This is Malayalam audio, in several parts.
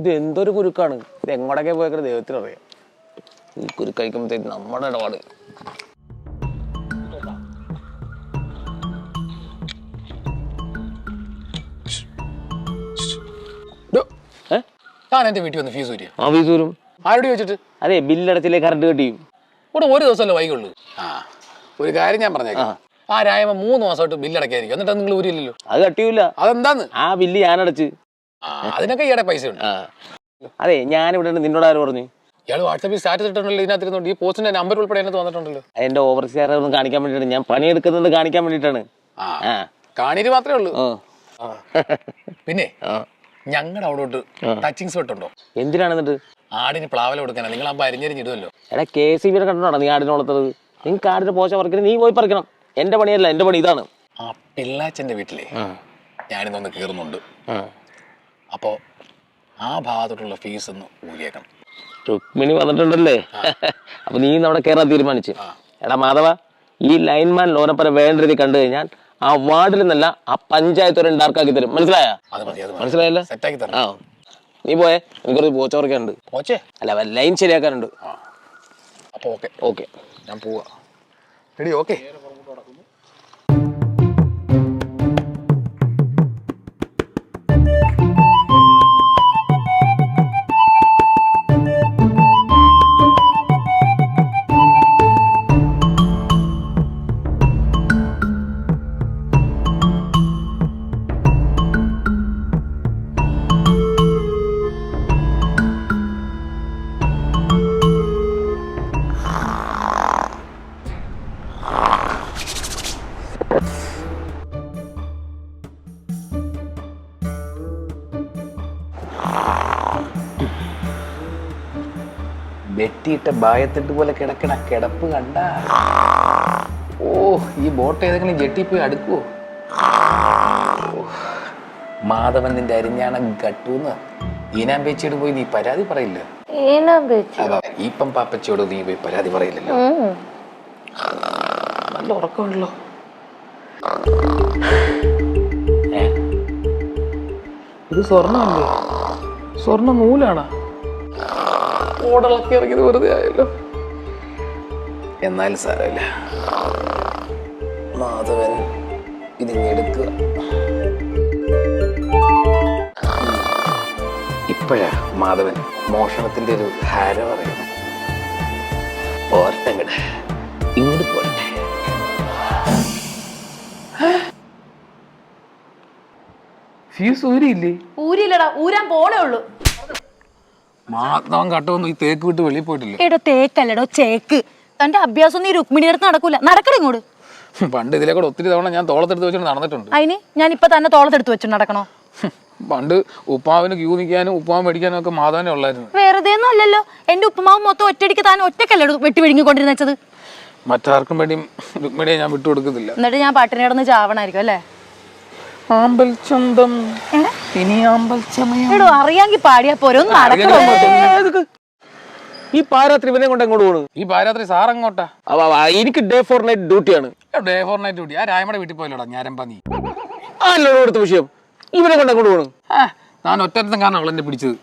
ഇത് എന്തൊരു കുരുക്കാണ്? ഇത് എങ്ങോട്ടൊക്കെ പോയേക്കണ? ദൈവത്തിനറിയാം. ഈ കുരുക്ക് കഴിക്കുമ്പോഴത്തേക്ക് നമ്മുടെ ഇടപാട്. ഏ? താൻ എന്റെ വീട്ടിൽ വന്ന് ഫീസ് വരിക ആ വീസൂരും ആരോട് ചോദിച്ചിട്ട്? അതെ ബില്ലടച്ചില്ലേ കറണ്ട് കെട്ടിയും. ഇവിടെ ഒരു ദിവസമല്ലേ വൈകുള്ളൂ? ആ. ഒരു കാര്യം ഞാൻ പറഞ്ഞേക്കാം. ആ. രായമ മൂന്ന് മാസമായിട്ട് ബില്ല് അടയ്ക്കായിരിക്കും എന്നിട്ട് നിങ്ങൾ ഊരില്ലല്ലോ അത് കട്ടിയൂല. അതെന്താന്ന്? ആ ബില്ല് ഞാൻ അടച്ച് അതിനൊക്കെ ഈയിടെ പൈസ ഉണ്ട് അതെ ഞാനിവിടെ ഇവിടെ നിന്നോട് ആര് പറഞ്ഞു? ഇയാൾ വാട്സാപ്പിൽ സ്റ്റാറ്റസ് ഇട്ടിട്ടുണ്ടല്ലോ ഇതിനകത്തിരുന്നുണ്ട്. ഈ പോസ്റ്റിന്റെ നമ്പർ ഉൾപ്പെടെ അതിനകത്ത് വന്നിട്ടുണ്ടല്ലോ. എന്റെ ഓവർസിയർ ഒന്ന് കാണിക്കാൻ വേണ്ടിയിട്ടാണ്. ഞാൻ പണിയെടുക്കുന്നത് കാണിക്കാൻ വേണ്ടിയിട്ടാണ്. ആ. ആ. മാത്രമേ ഉള്ളൂ. പിന്നെ ആ. ഞങ്ങളുടെ അവിടോട്ട് ടച്ചിങ് സ്വട്ടുണ്ടോ എന്തിനാണ് എന്നിട്ട്? ആടിന് പ്ലാവല കൊടുക്കാനാ. നിങ്ങൾ അപ്പൊ അരിഞ്ഞരിഞ്ഞിടുമല്ലോ എടാ കെ സി ബിയുടെ കണ്ടോടാ നീ ആടിനെ വളർത്തത് നിങ്ങൾക്ക് ആടിന്റെ പോച്ച പറിക്കണം നീ പോയി പറിക്കണം. എന്റെ പണിയല്ല എന്റെ പണി ഇതാണ്. ആ പിള്ളാച്ചന്റെ വീട്ടിലെ ഞാനിന്നൊന്ന് കീറുന്നുണ്ട്. ആ. അപ്പോൾ ആ ഭാഗത്തോട്ടുള്ള ഫീസ് ഒന്ന് ഊരിയേക്കണം. രുക്മിണി വന്നിട്ടുണ്ടല്ലേ? അപ്പൊ നീ നമ്മുടെ കേരള കയറാൻ തീരുമാനിച്ചു. എടാ മാധവ ഈ ലൈൻമാൻ ലോനപ്പര വേണ്ട രീതി കണ്ടു കഴിഞ്ഞാൽ ആ വാർഡിൽ നിന്നല്ല ആ പഞ്ചായത്ത് വരെ ഡാർക്കാക്കി തരും. മനസ്സിലായോ? മനസ്സിലായല്ലോ? സെറ്റാക്കി ആ. നീ പോയേ എനിക്കൊരു പോച്ച പോച്ചേ അല്ല ലൈൻ ശരിയാക്കാനുണ്ട്. അപ്പോൾ ഓക്കെ ഓക്കെ ഞാൻ പോവാ. റെഡി ഓക്കെ വെട്ടിയിട്ട ബായത്തിട്ട് പോലെ കിടക്കണ കിടപ്പ് കണ്ട. ഓ ഈ ബോട്ട് ഏതെങ്കിലും ജെട്ടി പോയി അടുക്കുവോ? മാധവൻ നിന്റെ അരിഞ്ഞാണ് ഗട്ടൂന്ന് ഈനാം പേച്ചിയോട് പോയി നീ പരാതി പറയില്ല? ഈപ്പം പാപ്പച്ചിയോട് നീ പോയി പരാതി പറയില്ലല്ലോ. നല്ല ഉറക്കമുണ്ടല്ലോ? ഇത് സ്വർണമല്ലേ? സ്വർണ നൂലാണ് ഓടളക്കി ഇറങ്ങിയത് വെറുതെ ആയല്ലോ. എന്നാലും സാരമില്ല. മാധവൻ ഇതിങ്ങെടുക്കുക ഇപ്പോഴാ മാധവൻ മോഷണത്തിന്റെ ഒരു ഹാര പറയുന്നത്. പോരട്ടെ ഇങ്ങട് ഇങ്ങോട്ട് പോരട്ടെ. ഫീസ് ഊരിയില്ലേ? ഊരില്ലടാ ഊരാൻ പോണേ ഉള്ളൂ. മാധവൻ കട്ടൊന്നും ഈ തേക്ക് വിട്ട് വെളിയിൽ പോയിട്ടില്ല? എടോ തേക്കല്ലടോ ചേക്ക്. തന്റെ അഭ്യാസം നീ രുക്മിണി അടുത്ത് നടക്കൂല. നടക്കട ഇങ്ങോട്ട്. പണ്ട് ഇതിലെ കൂടെ ഒത്തിരി തവണ ഞാൻ തോളത്തെടുത്ത് വെച്ചിട്ട് നടന്നിട്ടുണ്ട്. അതിന് ഞാൻ ഇപ്പൊ തന്നെ തോളത്തെടുത്ത് വെച്ചിട്ട് നടക്കണോ? പണ്ട് ഉപ്പാവിന് ക്യൂ നിൽക്കാനും ഉപ്പാവ് മേടിക്കാനും ഒക്കെ മാധവനെ ഉള്ളായിരുന്നു. വെറുതെ ഒന്നും അല്ലല്ലോ. എന്റെ ഉപ്പുമാവ് മൊത്തം ഒറ്റയടിക്ക് താൻ ഒറ്റക്കല്ലേ വെട്ടി വിഴുങ്ങിക്കൊണ്ടിരുന്ന വെച്ചത്? മറ്റാർക്കും വേണ്ടിയും രുക്മിണിയെ ഞാൻ വിട്ടുകൊടുക്കത്തില്ല. എന്നിട്ട് ഞാൻ പട്ടിണി കിടന്ന് ചാവണായിരിക്കും അല്ലേ? ആമ്പൽ ചന്തം ഏ? ഇനി ആമ്പൽ ചമയം. എടോ അറിയാങ്കി പാടിയാ പോരെ. ഒന്ന് നടക്കണോ ഈ പാരാത്രി ഇവനെ കൊണ്ട് എങ്ങോട്ട് പോണു ഈ പാരാത്രി സാർ അങ്ങോട്ടാ അവ- അവ- എനിക്ക് ഡേ ഫോർ നൈറ്റ് ഡ്യൂട്ടിയാണ് ഡേ ഫോർ നൈറ്റ് ഡ്യൂട്ടി ആ രായമയുടെ വീട്ടിൽ പോയല്ലോടാ ഞാരമ്പ നീ. ആല്ലോ കൊടുത്ത വിഷയം. ഇവനെ കൊണ്ട് എങ്ങോട്ട് പോണു ആ ഞാൻ ഒറ്റത്തം കാരണം അവളെന്നെ പിടിച്ചത്.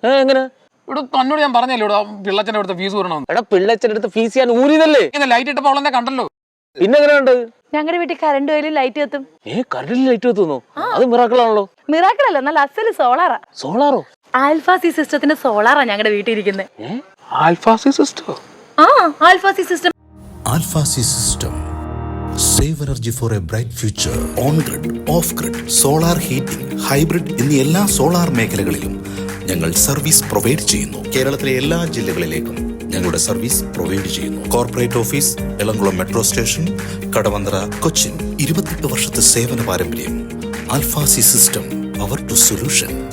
ഏ, എങ്ങനെ? ഇവിടെ തന്നോട് ഞാൻ പറഞ്ഞല്ലോ ഇവിടെ പിള്ളച്ചന്റെ അടുത്ത ഫീസ് വരണമെന്ന് എടാ പിള്ളച്ചന്റെ അടുത്ത് ഫീസ് ചെയ്യാൻ ഊരിതല്ലേ ഇങ്ങനെ ലൈറ്റ് ഇട്ടപ്പോൾ അവളെന്നെ കണ്ടല്ലോ. പിന്നെ എങ്ങനെയുണ്ട് ഞങ്ങളുടെ വീട്ടിൽ കറണ്ട് പോയാലും ലൈറ്റ് കത്തും. ഏ കറണ്ടിൽ ലൈറ്റ് എത്തുന്നു അത് മിറാക്കളാണല്ലോ മിറാക്കിളല്ല നല്ല അസൽ സോളാറാ? സോളാറോ ആൽഫാസി സിസ്റ്റത്തിന്റെ സോളാറാ ഞങ്ങളുടെ വീട്ടിൽ ഇരിക്കുന്നത് ആൽഫാസി സിസ്റ്റം? ആ ആൽഫാസി system. ആൽഫാസി system. Save energy for a bright future on grid off grid solar heating hybrid എന്നീ എല്ലാ സോളാർ മേഖലകളിലും ഞങ്ങൾ സർവീസ് പ്രൊവൈഡ് ചെയ്യുന്നു. കേരളത്തിലെ എല്ലാ ജില്ലകളിലേക്കും ഞങ്ങളുടെ സർവീസ് പ്രൊവൈഡ് ചെയ്യുന്നു. Corporate office Elamkulam metro station Kadavanthra Cochin ഇരുപത്തെട്ട് വർഷത്തെ സേവന പാരമ്പര്യം. ആൽഫാസി സിസ്റ്റം അവർ ടു സൊല്യൂഷൻ.